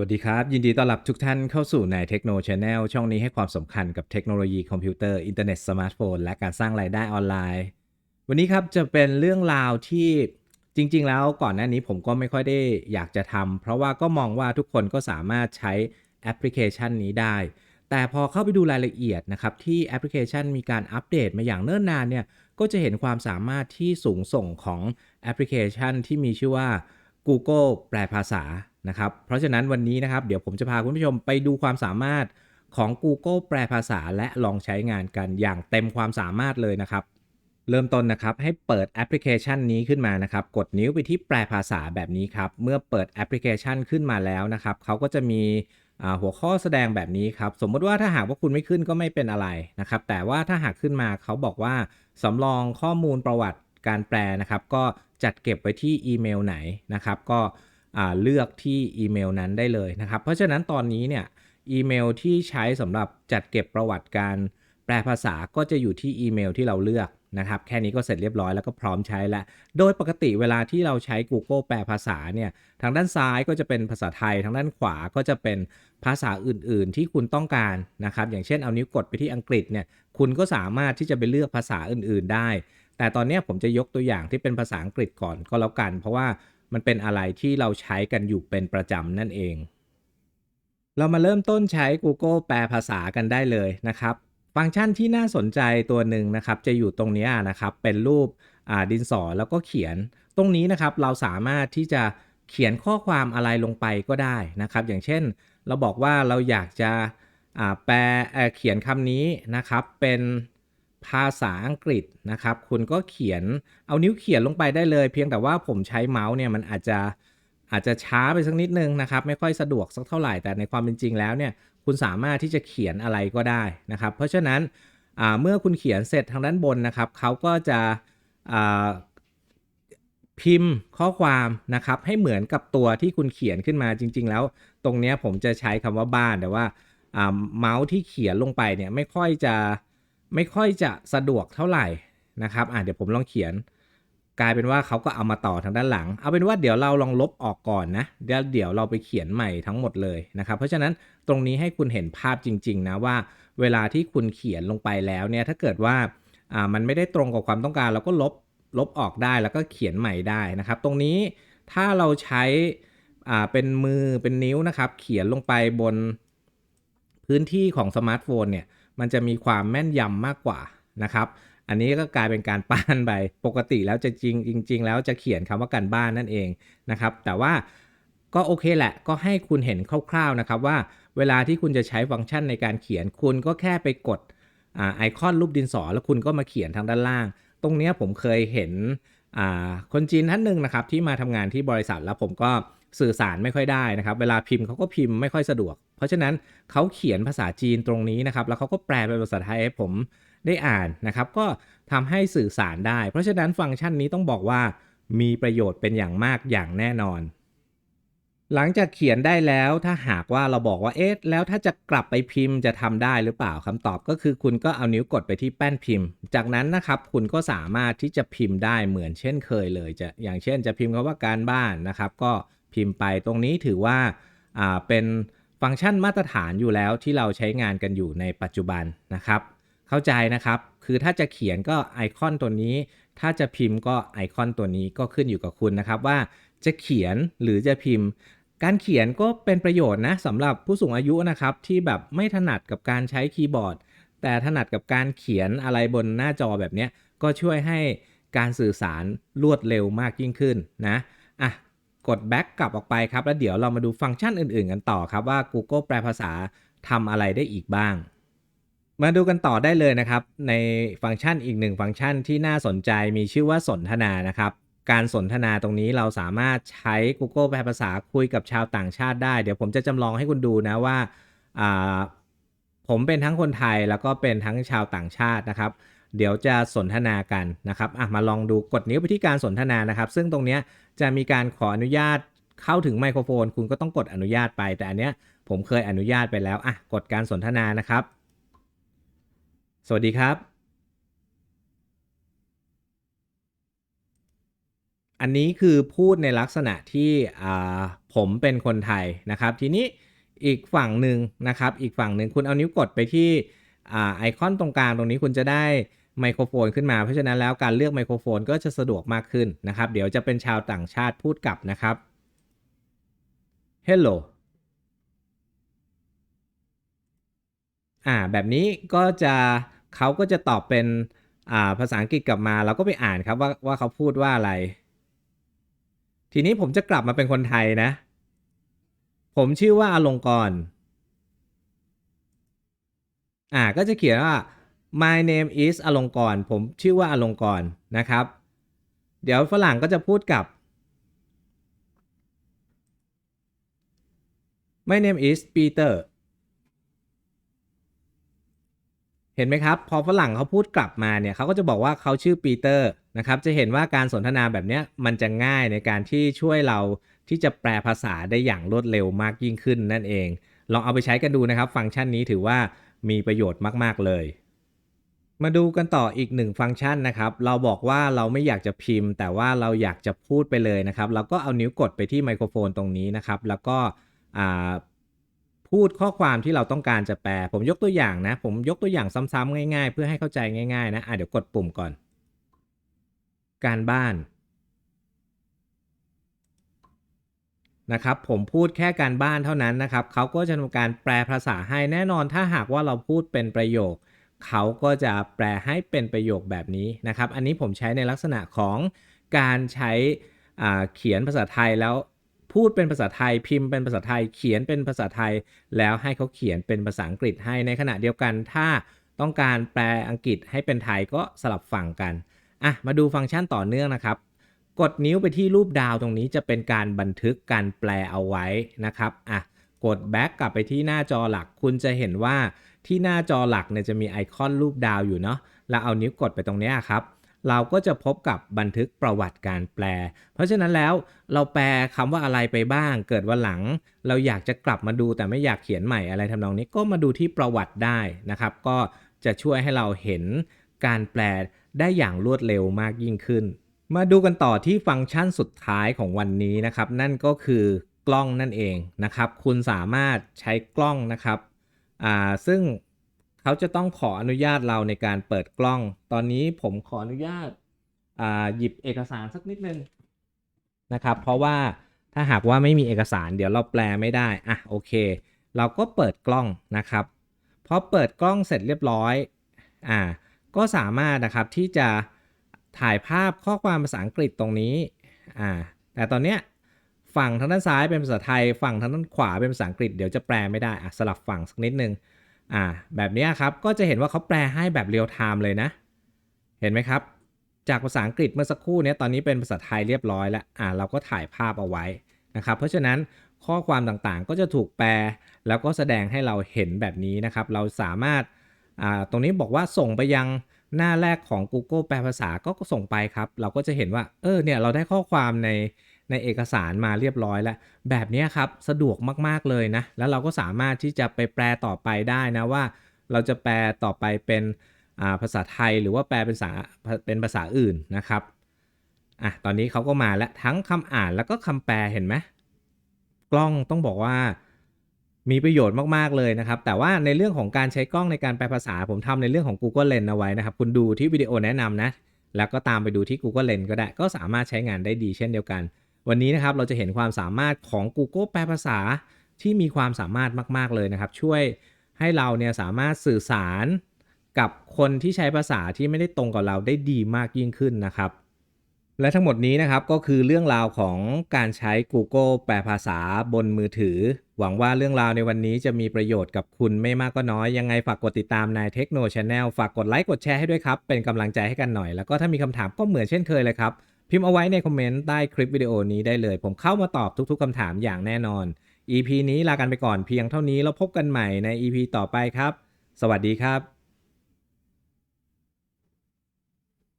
วัสดีครับ ยินดีต้อนรับทุกท่านเข้าสู่ใน Techno Channel ช่องนี้ให้ความสำคัญกับเทคโนโลยีคอมพิวเตอร์อินเทอร์เน็ตสมาร์ทโฟนและการสร้างรายได้ออนไลน์ วันนี้ครับจะเป็นเรื่องราวที่จริง ๆ แล้วก่อนหน้านี้ผมก็ไม่ค่อยได้อยากจะทำเพราะว่าก็มองว่าทุกคนก็สามารถใช้แอปพลิเคชันนี้ได้ แต่พอเข้าไปดูรายละเอียดนะครับที่แอปพลิเคชันมีการอัปเดตมาอย่างเนิ่นนานเนี่ยก็จะเห็นความสามารถที่สูงส่งของแอปพลิเคชันที่มีชื่อว่า Google แปลภาษา นะครับ เพราะฉะนั้นวันนี้นะครับ เดี๋ยวผมจะพาคุณผู้ชมไปดูความสามารถของ Google แปลภาษาและลองใช้งานกันอย่างเต็มความสามารถเลยนะครับ เริ่มต้นนะครับให้เปิดแอปพลิเคชันนี้ขึ้นมานะครับ กดนิ้วไปที่แปลภาษาแบบนี้ครับ เมื่อเปิดแอปพลิเคชันขึ้นมาแล้วนะครับเขาก็จะมีหัวข้อแสดงแบบนี้ครับ สมมติว่าถ้าหากว่าคุณไม่ขึ้นก็ไม่เป็นอะไรนะครับ แต่ว่าถ้าหากขึ้นมาเขาบอกว่าสำรองข้อมูลประวัติการแปลนะครับ ก็จัดเก็บไว้ที่อีเมลไหนนะครับ ก็ เลือกที่อีเมลนั้นได้เลยนะครับ เพราะฉะนั้นตอนนี้เนี่ยอีเมลที่ใช้สำหรับจัดเก็บประวัติการแปลภาษาก็จะอยู่ที่อีเมลที่เราเลือกนะครับแค่นี้ก็เสร็จเรียบร้อยแล้วก็พร้อมใช้แล้ว โดยปกติเวลาที่เราใช้ Google แปลภาษาเนี่ยทางด้านซ้ายก็จะเป็นภาษาไทย ทางด้านขวาก็จะเป็นภาษาอื่น ๆ ที่คุณต้องการนะครับอย่างเช่นเอานิ้วกดไปที่อังกฤษเนี่ยคุณก็สามารถที่จะไปเลือกภาษาอื่น ๆ ได้ แต่ตอนนี้ผมจะยกตัวอย่างที่เป็นภาษาอังกฤษก่อนก็แล้วกัน เพราะว่า มันเป็นอะไรที่เราใช้กันอยู่เป็นประจำนั่นเอง เรามาเริ่มต้นใช้ Google แปลภาษากันได้เลยนะครับ ฟังก์ชันที่น่าสนใจตัวหนึ่งนะครับ จะอยู่ตรงนี้นะครับ เป็นรูปดินสอแล้วก็เขียน ตรงนี้นะครับเราสามารถที่จะเขียนข้อความอะไรลงไปก็ได้นะครับ อย่างเช่น เราบอกว่าเราอยากจะแปลเขียนคำนี้นะครับเป็น ภาษาอังกฤษนะครับ คุณก็เขียนเอานิ้วเขียนลงไปได้เลย เพียงแต่ว่าผมใช้เมาส์เนี่ยมันอาจจะอาจจะช้าไปสักนิดนึงนะครับ ไม่ค่อยสะดวกสักเท่าไหร่แต่ในความเป็นจริงแล้วเนี่ยคุณสามารถที่จะเขียนอะไรก็ได้นะครับ เพราะฉะนั้นเมื่อคุณเขียนเสร็จทางด้านบนนะครับเขาก็จะพิมพ์ข้อความนะครับให้เหมือนกับตัวที่คุณเขียนขึ้นมาจริง ๆ แล้ว ตรงเนี้ยผมจะใช้คำว่าบ้านแต่ว่าเมาส์ที่เขียนลงไปเนี่ยไม่ค่อยจะ ไม่ค่อยจะสะดวกเท่าไหร่นะครับอ่าเดี๋ยวผมลองเขียน กลายเป็นว่าเขาก็เอามาต่อทางด้านหลัง เอาเป็นว่าเดี๋ยวเราลองลบออกก่อนนะเดี๋ยวเดี๋ยวเราไปเขียนใหม่ทั้งหมดเลยนะครับ เพราะฉะนั้นตรงนี้ให้คุณเห็นภาพจริง ๆ นะว่า เวลาที่คุณเขียนลงไปแล้วเนี่ยถ้าเกิดว่าอ่ามันไม่ได้ตรงกับความต้องการเราก็ลบลบออกได้แล้วก็เขียนใหม่ได้นะครับ ตรงนี้ถ้าเราใช้อ่าเป็นมือเป็นนิ้วนะครับ เขียนลงไปบนพื้นที่ของสมาร์ทโฟนเนี่ย มันจะมีความแม่นยำมากกว่านะครับอันนี้ก็กลายเป็นการป้านไปปกติแล้วจะจริงจริง ๆ แล้วจะเขียนคำว่าการบ้านนั่นเองนะครับ แต่ว่าก็โอเคแหละก็ให้คุณเห็นคร่าวๆนะครับว่าเวลาที่คุณจะใช้ฟังก์ชันในการเขียน คุณก็แค่ไปกดอไอคอนรูปดินสอ แล้วคุณก็มาเขียนทางด้านล่าง ตรงนี้ผมเคยเห็นคนจีนท่านหนึ่งนะครับที่มาทำงานที่บริษัทแล้วผมก็ สื่อสารไม่ค่อยได้นะครับ เวลาพิมพ์เขาก็พิมพ์ไม่ค่อยสะดวก เพราะฉะนั้นเขาเขียนภาษาจีนตรงนี้นะครับ แล้วเขาก็แปลเป็นภาษาไทยให้ผมได้อ่านนะครับ ก็ทำให้สื่อสารได้ เพราะฉะนั้นฟังก์ชันนี้ต้องบอกว่ามีประโยชน์เป็นอย่างมากอย่างแน่นอน หลังจากเขียนได้แล้วถ้าหากว่าเราบอกว่าเอ๊ะแล้วถ้าจะกลับไปพิมพ์จะทำได้หรือเปล่าคำตอบก็คือคุณก็เอานิ้วกดไปที่แป้นพิมพ์ จากนั้นนะครับคุณก็สามารถที่จะพิมพ์ได้เหมือนเช่นเคยเลยจะอย่างเช่น จะพิมพ์คำว่าการบ้านนะครับ ก็ พิมพ์ไปตรงนี้ถือว่าาเป็นฟังก์ชันมาตรฐานอยู่แล้วที่เราใช้งานกันอยู่ในปัจจุบันนะครับ เข้าใจนะครับ คือถ้าจะเขียนก็ไอคอนตัวนี้ ถ้าจะพิมพ์ก็ไอคอนตัวนี้ก็ขึ้นอยู่กับคุณนะครับว่าจะเขียนหรือจะพิมพ์ การเขียนก็เป็นประโยชน์นะสำหรับผู้สูงอายุนะครับที่แบบไม่ถนัดกับการใช้คีย์บอร์ด แต่ถนัดกับการเขียนอะไรบนหน้าจอแบบนี้ก็ช่วยให้การสื่อสารรวดเร็วมากยิ่งขึ้นนะอะ กด back กลับออกไปครับ แล้วเดี๋ยวเรามาดูฟังก์ชันอื่นๆ กันต่อครับว่า Google แปลภาษาทำอะไรได้อีกบ้าง มาดูกันต่อได้เลยนะครับ ในฟังก์ชันอีกหนึ่งฟังก์ชันที่น่าสนใจมีชื่อว่าสนทนานะครับ การสนทนาตรงนี้เราสามารถใช้ Google แปลภาษาคุยกับชาวต่างชาติได้ เดี๋ยวผมจะจำลองให้คุณดูนะว่าอ่าผมเป็นทั้งคนไทยแล้วก็เป็นทั้งชาวต่างชาตินะครับ เดี๋ยวจะสนทนากันนะครับอะมาลองดูกดนิ้วไปที่การสนทนานะครับ ซึ่งตรงเนี้ยจะมีการขออนุญาตเข้าถึงไมโครโฟน คุณก็ต้องกดอนุญาตไป แต่อันเนี้ยผมเคยอนุญาตไปแล้วอะกดการสนทนานะครับ สวัสดีครับ อันนี้คือพูดในลักษณะที่อ่าผมเป็นคนไทยนะครับ ทีนี้อีกฝั่งหนึ่งนะครับ อีกฝั่งหนึ่งคุณเอานิ้วกดไปที่ ไอคอนตรงกลางตรงนี้คุณจะได้ไมโครโฟนขึ้นมา เพราะฉะนั้นแล้วการเลือกไมโครโฟนก็จะสะดวกมากขึ้นนะครับ เดี๋ยวจะเป็นชาวต่างชาติพูดกลับนะครับ Hello อ่าแบบนี้ก็จะเขาก็จะตอบเป็นอ่าภาษาอังกฤษกลับมา เราก็ไปอ่านครับว่าว่าเขาพูดว่าอะไร ทีนี้ผมจะกลับมาเป็นคนไทยนะ ผมชื่อว่าอลงกร อ่าก็จะเขียนว่า my name is อลงกรณ์ผมชื่อว่าอลงกรณ์นะครับ เดี๋ยวฝรั่งก็จะพูดกับ my name is Peter เห็นไหมครับ พอฝรั่งเขาพูดกลับมาเนี่ยเขาก็จะบอกว่าเขาชื่อปีเตอร์นะครับจะเห็นว่าการสนทนาแบบเนี้ยมันจะง่ายในการที่ช่วยเราที่จะแปลภาษาได้อย่างรวดเร็วมากยิ่งขึ้นนั่นเอง ลองเอาไปใช้กันดูนะครับ ฟังก์ชันนี้ถือว่า มีประโยชน์มาก ๆ เลย มาดูกันต่ออีกหนึ่งฟังก์ชันนะครับ เราบอกว่าเราไม่อยากจะพิมพ์ แต่ว่าเราอยากจะพูดไปเลยนะครับ เราก็เอานิ้วกดไปที่ไมโครโฟนตรงนี้นะครับ แล้วก็พูดข้อความที่เราต้องการจะแปล ผมยกตัวอย่างนะ ผมยกตัวอย่างซ้ำๆง่าย ๆ เพื่อให้เข้าใจง่าย ๆ นะะเดี๋ยวกดปุ่มก่อน การบ้าน นะครับผมพูดแค่การบ้านเท่านั้นนะครับเขาก็จะทำการแปลภาษาให้แน่นอน ถ้าหากว่าเราพูดเป็นประโยค เขาก็จะแปลให้เป็นประโยคแบบนี้นะครับ อันนี้ผมใช้ในลักษณะของการใช้อ่าเขียนภาษาไทยแล้วพูดเป็นภาษาไทยพิมพ์เป็นภาษาไทยเขียนเป็นภาษาไทย แล้วให้เขาเขียนเป็นภาษาอังกฤษให้ในขณะเดียวกัน ถ้าต้องการแปลอังกฤษให้เป็นไทยก็สลับฝั่งกันอะมาดูฟังก์ชันต่อเนื่องนะครับ กดนิ้วไปที่รูปดาวตรงนี้จะเป็นการบันทึกการแปลเอาไว้นะครับอะกด back กลับไปที่หน้าจอหลักคุณจะเห็นว่าที่หน้าจอหลักเนี่ยจะมีไอคอนรูปดาวอยู่เนาะแล้วเอานิ้วกดไปตรงนี้ครับ เราก็จะพบกับบันทึกประวัติการแปล เพราะฉะนั้นแล้วเราแปลคำว่าอะไรไปบ้าง เกิดวันหลัง เราอยากจะกลับมาดูแต่ไม่อยากเขียนใหม่อะไรทำนองนี้ก็มาดูที่ประวัติได้นะครับ ก็จะช่วยให้เราเห็นการแปลได้อย่างรวดเร็วมากยิ่งขึ้น มาดูกันต่อที่ฟังก์ชันสุดท้ายของวันนี้นะครับ นั่นก็คือกล้องนั่นเองนะครับ คุณสามารถใช้กล้องนะครับอ่าซึ่งเขาจะต้องขออนุญาตเราในการเปิดกล้อง ตอนนี้ผมขออนุญาตอ่าหยิบเอกสารสักนิดนึงนะครับ เพราะว่าถ้าหากว่าไม่มีเอกสารเดี๋ยวเราแปลไม่ได้อะโอเค เราก็เปิดกล้องนะครับพอเปิดกล้องเสร็จเรียบร้อยอ่าก็สามารถนะครับที่จะ ถ่ายภาพข้อความภาษาอังกฤษตรงนี้อ่าแต่ตอนเนี้ยฝั่งทางด้านซ้ายเป็นภาษาไทย ฝั่งทางด้านขวาเป็นภาษาอังกฤษเดี๋ยวจะแปลไม่ได้อะสลับฝั่งสักนิดนึงอ่าแบบนี้ครับก็จะเห็นว่าเขาแปลให้แบบเรียลไทม์เลยนะ เห็นไหมครับ จากภาษาอังกฤษเมื่อสักครู่นี้ตอนนี้เป็นภาษาไทยเรียบร้อยแล้วอ่าเราก็ถ่ายภาพเอาไว้นะครับเพราะฉะนั้นข้อความต่างๆก็จะถูกแปล แล้วก็แสดงให้เราเห็นแบบนี้นะครับ เราสามารถอ่าตรงนี้บอกว่าส่งไปยัง หน้าแรกของ Google แปลภาษาก็ส่งไปครับ เราก็จะเห็นว่า เออเนี่ยเราได้ข้อความในในเอกสารมาเรียบร้อยแล้ว แบบนี้ครับสะดวกมากๆเลยนะ แล้วเราก็สามารถที่จะไปแปลต่อไปได้นะว่า เราจะแปลต่อไปเป็นอ่าภาษาไทยหรือว่าแปลเป็นภาษาเป็นภาษาอื่นนะครับอะตอนนี้เขาก็มาแล้วทั้งคำอ่านแล้วก็คำแปลเห็นไหมกล้องต้องบอกว่า มีประโยชน์มากๆเลยนะครับ แต่ว่าในเรื่องของการใช้กล้องในการแปลภาษา ผมทำในเรื่องของ Google Lens เอาไว้นะครับ คุณดูที่วิดีโอแนะนำนะ แล้วก็ตามไปดูที่ Google Lens ก็ได้ ก็สามารถใช้งานได้ดีเช่นเดียวกัน วันนี้นะครับเราจะเห็นความสามารถของ Google แปลภาษาที่มีความสามารถมาก ๆเลยนะครับ ช่วยให้เราเนี่ยสามารถสื่อสารกับคนที่ใช้ภาษาที่ไม่ได้ตรงกับเราได้ดีมากยิ่งขึ้นนะครับ และทั้งหมดนี้นะครับก็คือเรื่องราวของการใช้ Google แปลภาษาบนมือถือ หวังว่าเรื่องราวในวันนี้จะมีประโยชน์กับคุณไม่มากก็น้อย ยังไงฝากกดติดตามนายเทคโน Channel ฝากกดไลค์กดแชร์ให้ด้วยครับ เป็นกำลังใจให้กันหน่อย แล้วก็ถ้ามีคำถามก็เหมือนเช่นเคยเลยครับ พิมพ์เอาไว้ในคอมเมนต์ใต้คลิปวิดีโอนี้ได้เลย ผมเข้ามาตอบทุกๆคำถามอย่างแน่นอน EP นี้ลากันไปก่อนเพียงเท่านี้แล้วพบกันใหม่ใน EP ต่อไปครับ สวัสดีครับ